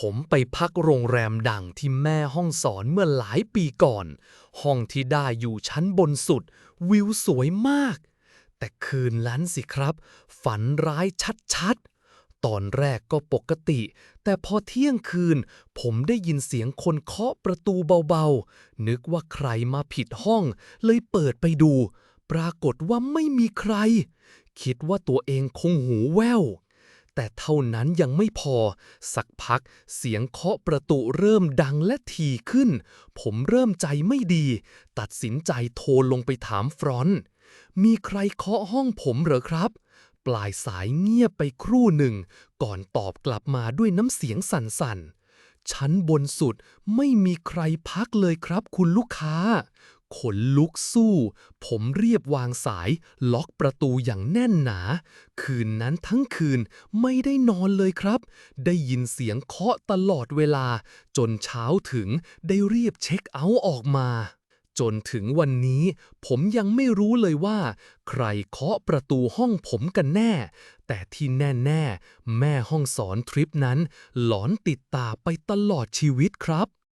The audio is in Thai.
ผมไปพักโรงแรมดังที่แม่ห้องสอนเมื่อหลายปีก่อน ห้องที่ได้อยู่ชั้นบนสุด วิวสวยมาก แต่คืนนั้นสิครับ ฝันร้ายชัดๆ ตอนแรกก็ปกติ แต่พอเที่ยงคืน ผมได้ยินเสียงคนเคาะประตูเบาๆ นึกว่าใครมาผิดห้อง เลยเปิดไปดู ปรากฏว่าไม่มีใคร คิดว่าตัวเองคงหูแว่ว แต่เท่านั้นยังไม่พอ สักพักเสียงเคาะประตูเริ่มดังและถี่ขึ้น ผมเริ่มใจไม่ดี ตัดสินใจโทรลงไปถามฟรอนต์มีใครเคาะห้องผมเหรอครับ ปลายสายเงียบไปครู่หนึ่ง ก่อนตอบกลับมาด้วยน้ำเสียงสั่นๆชั้นบนสุดไม่มีใครพักเลยครับคุณลูกค้า ขนลุกสู้ ผมเรียบวางสาย ล็อกประตูอย่างแน่นหนา คืนนั้นทั้งคืนไม่ได้นอนเลยครับ ได้ยินเสียงเคาะตลอดเวลา จนเช้าถึงได้เรียบเช็คเอาท์ออกมาจนถึงวันนี้ผมยังไม่รู้เลยว่า ใครเคาะประตูห้องผมกันแน่ แต่ที่แน่ๆแม่ห้องสอนทริปนั้น หลอนติดตาไปตลอดชีวิตครับ